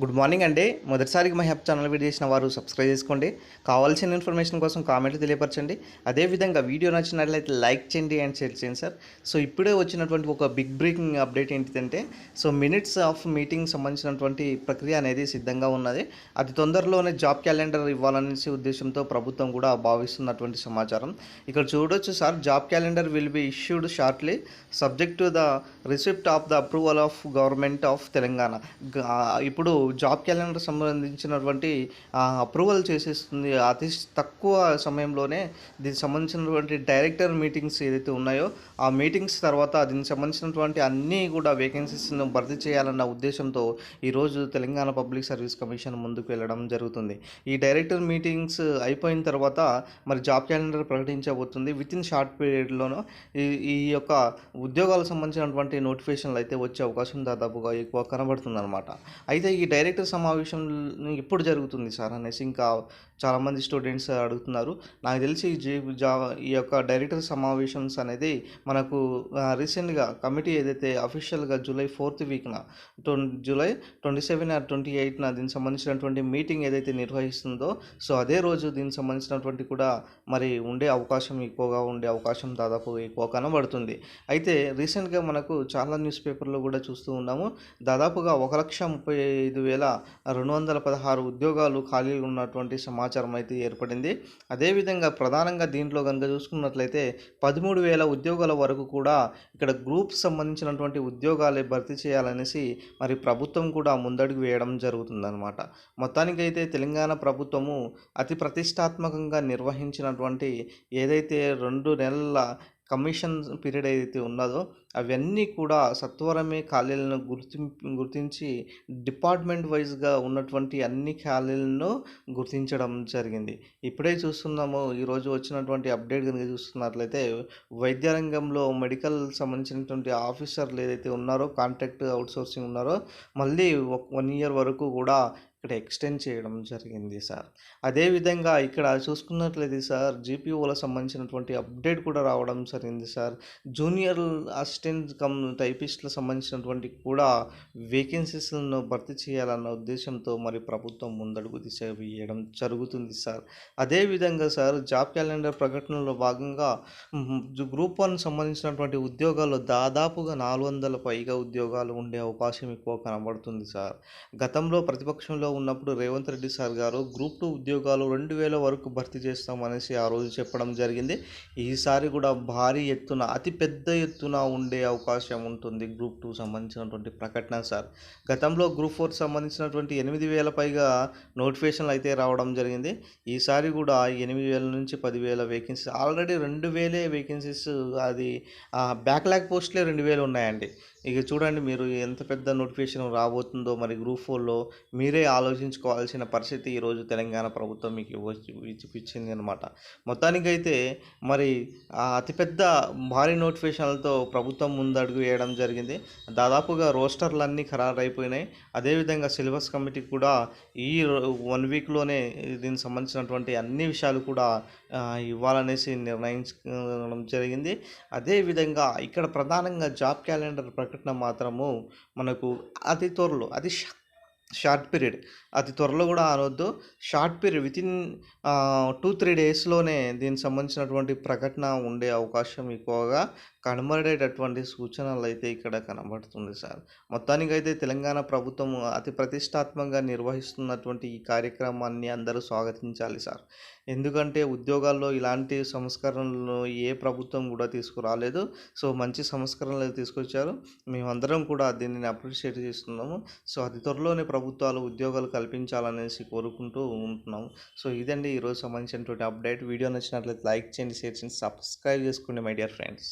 Good morning అండి. మొదటిసారిగా మా హ్యాప్ ఛానల్ వీడియో చేసిన వారు సబ్స్క్రైబ్ చేసుకోండి. కావాల్సిన ఇన్ఫర్మేషన్ కోసం కామెంట్లు తెలియపరచండి. అదేవిధంగా వీడియో నచ్చినట్లయితే లైక్ చేయండి అండ్ షేర్ చేయండి సార్. సో ఇప్పుడే వచ్చినటువంటి ఒక బిగ్ బ్రేకింగ్ అప్డేట్ ఏంటిదంటే సో మినిట్స్ ఆఫ్ మీటింగ్ సంబంధించినటువంటి ప్రక్రియ అనేది సిద్ధంగా ఉన్నది. అది తొందరలోనే జాబ్ క్యాలెండర్ ఇవ్వాలనేసి ఉద్దేశంతో ప్రభుత్వం కూడా భావిస్తున్నటువంటి సమాచారం. ఇక్కడ చూడొచ్చు sir job calendar will be issued shortly subject to the receipt of the approval of government of Telangana. ఇప్పుడు జాబ్ క్యాలెండర్ సంబంధించినటువంటి అప్రూవల్ చేసేస్తుంది అతి తక్కువ సమయంలోనే దీనికి సంబంధించినటువంటి డైరెక్టర్ మీటింగ్స్ ఏదైతే ఉన్నాయో ఆ మీటింగ్స్ తర్వాత దీనికి సంబంధించినటువంటి అన్నీ కూడా వేకెన్సీస్ను భర్తీ చేయాలన్న ఉద్దేశంతో ఈరోజు తెలంగాణ పబ్లిక్ సర్వీస్ కమిషన్ ముందుకు వెళ్ళడం జరుగుతుంది. ఈ డైరెక్టర్ మీటింగ్స్ అయిపోయిన తర్వాత మరి జాబ్ క్యాలెండర్ ప్రకటించబోతుంది. విత్ ఇన్ షార్ట్ పీరియడ్లోనూ ఈ ఈ యొక్క ఉద్యోగాలకు సంబంధించినటువంటి నోటిఫికేషన్లు అయితే వచ్చే అవకాశం దాదాపుగా ఎక్కువ కనబడుతుంది అనమాట అయితే ఈ డైరెక్టర్ సమావేశం ఎప్పుడు జరుగుతుంది సార్ అనేసి ఇంకా చాలామంది స్టూడెంట్స్ అడుగుతున్నారు. నాకు తెలిసి ఈ జీ జా ఈ యొక్క డైరెక్టర్ సమావేశంస్ అనేది మనకు రీసెంట్గా కమిటీ ఏదైతే అఫీషియల్గా జూలై ఫోర్త్ వీక్న ట్వం July twenty seven or twenty ఎయిట్న దీనికి సంబంధించినటువంటి మీటింగ్ ఏదైతే నిర్వహిస్తుందో సో అదే రోజు దీనికి సంబంధించినటువంటి కూడా మరి ఉండే అవకాశం ఎక్కువగా ఉండే అవకాశం దాదాపు ఎక్కువ కనబడుతుంది. అయితే రీసెంట్గా మనకు చాలా న్యూస్ పేపర్లో కూడా చూస్తూ ఉన్నాము. దాదాపుగా ఒక లక్ష ముప్పై ఐదు వేల రెండు వందల పదహారు ఉద్యోగాలు ఖాళీలు ఉన్నటువంటి సమాచారం అయితే ఏర్పడింది. అదేవిధంగా ప్రధానంగా దీంట్లో కనుక చూసుకున్నట్లయితే పదమూడు వేల ఉద్యోగాల వరకు కూడా ఇక్కడ గ్రూప్ సంబంధించినటువంటి ఉద్యోగాలే భర్తీ చేయాలనేసి మరి ప్రభుత్వం కూడా ముందడుగు వేయడం జరుగుతుందన్నమాట. మొత్తానికైతే తెలంగాణ ప్రభుత్వము అతి ప్రతిష్టాత్మకంగా నిర్వహించినటువంటి ఏదైతే రెండు నెలల కమిషన్ పీరియడ్ ఏదైతే ఉన్నదో అవన్నీ కూడా సత్వరమే ఖాళీలను గుర్తి గుర్తించి డిపార్ట్మెంట్ వైజ్గా ఉన్నటువంటి అన్ని ఖాళీలను గుర్తించడం జరిగింది. ఇప్పుడే చూస్తున్నాము ఈరోజు వచ్చినటువంటి అప్డేట్ కనుక చూస్తున్నట్లయితే వైద్య రంగంలో మెడికల్ సంబంధించినటువంటి ఆఫీసర్లు ఏదైతే ఉన్నారో కాంట్రాక్ట్ అవుట్సోర్సింగ్ ఉన్నారో మళ్ళీ వన్ ఇయర్ వరకు కూడా ఇక్కడ ఎక్స్టెండ్ చేయడం జరిగింది సార్. అదేవిధంగా ఇక్కడ చూసుకున్నట్లయితే సార్ జీపీఓలకు సంబంధించినటువంటి అప్డేట్ కూడా రావడం జరిగింది సార్. జూనియర్ అసిస్టెంట్ కమ్ టైపిస్టులకు సంబంధించినటువంటి కూడా వేకెన్సీస్లను భర్తీ చేయాలన్న ఉద్దేశంతో మరి ప్రభుత్వం ముందడుగు దిశ వేయడం జరుగుతుంది సార్. అదేవిధంగా సార్ జాబ్ క్యాలెండర్ ప్రకటనలో భాగంగా గ్రూప్ వన్ సంబంధించినటువంటి ఉద్యోగాల్లో దాదాపుగా నాలుగు వందల పైగా ఉద్యోగాలు ఉండే అవకాశం ఎక్కువ కనబడుతుంది సార్. గతంలో ప్రతిపక్షంలో ఉన్నప్పుడు రేవంత్ రెడ్డి సార్ గారు గ్రూప్ టూ ఉద్యోగాలు రెండు వేల వరకు భర్తీ చేస్తామనేసి ఆ రోజు చెప్పడం జరిగింది. ఈసారి కూడా భారీ ఎత్తున అతి పెద్ద ఎత్తున ఉండే అవకాశం ఉంటుంది గ్రూప్ టూ సంబంధించినటువంటి ప్రకటన సార్. గతంలో గ్రూప్ ఫోర్ సంబంధించినటువంటి ఎనిమిది వేల పైగా నోటిఫికేషన్లు అయితే రావడం జరిగింది. ఈసారి కూడా ఎనిమిది వేల నుంచి పదివేల వేకెన్సీ ఆల్రెడీ రెండు వేలే వేకెన్సీస్ అది బ్యాక్లాగ్ పోస్ట్లే రెండు వేలు ఉన్నాయండి. ఇక చూడండి మీరు ఎంత పెద్ద నోటిఫికేషన్ రాబోతుందో మరి గ్రూప్ ఫోర్లో మీరే ఆలోచించుకోవాల్సిన పరిస్థితి ఈరోజు తెలంగాణ ప్రభుత్వం మీకు ఇవ్వచ్చు ఇచ్చిపించింది అనమాట మొత్తానికైతే మరి ఆ అతిపెద్ద భారీ నోటిఫికేషన్లతో ప్రభుత్వం ముందడుగు వేయడం జరిగింది. దాదాపుగా రోస్టర్లన్నీ ఖరారైపోయినాయి. అయిపోయినాయి అదేవిధంగా సిలబస్ కమిటీ కూడా ఈ వన్ వీక్లోనే దీనికి సంబంధించినటువంటి అన్ని విషయాలు కూడా ఇవ్వాలనేసి నిర్ణయించడం జరిగింది. అదేవిధంగా ఇక్కడ ప్రధానంగా జాబ్ క్యాలెండర్ ప్రకటన మాత్రము మనకు అతి త్వరలో అతి షార్ట్ పీరియడ్. అతి త్వరలో కూడా అనొద్దు short period within two three డేస్లోనే దీనికి సంబంధించినటువంటి ప్రకటన ఉండే అవకాశం ఎక్కువగా కనబడేటటువంటి సూచనలు అయితే ఇక్కడ కనబడుతుంది సార్. మొత్తానికైతే తెలంగాణ ప్రభుత్వం అతి ప్రతిష్టాత్మకంగా నిర్వహిస్తున్నటువంటి ఈ కార్యక్రమాన్ని అందరూ స్వాగతించాలి సార్. ఎందుకంటే ఉద్యోగాల్లో ఇలాంటి సంస్కరణలు ఏ ప్రభుత్వం కూడా తీసుకురాలేదు. సో మంచి సంస్కరణలు తీసుకొచ్చారు. మేమందరం కూడా దీనిని అప్రిషియేట్ చేస్తున్నాము. సో అతి త్వరలోనే ప్రభుత్వాలు ఉద్యోగాలు కల్పించాలనేసి కోరుకుంటూ ఉంటున్నాం సో ఇదండి ఈరోజు సంబంధించినటువంటి అప్డేట్. వీడియో నచ్చినట్లయితే లైక్ చేయండి షేర్ చేయండి సబ్స్క్రైబ్ చేసుకోండి మై డియర్ ఫ్రెండ్స్.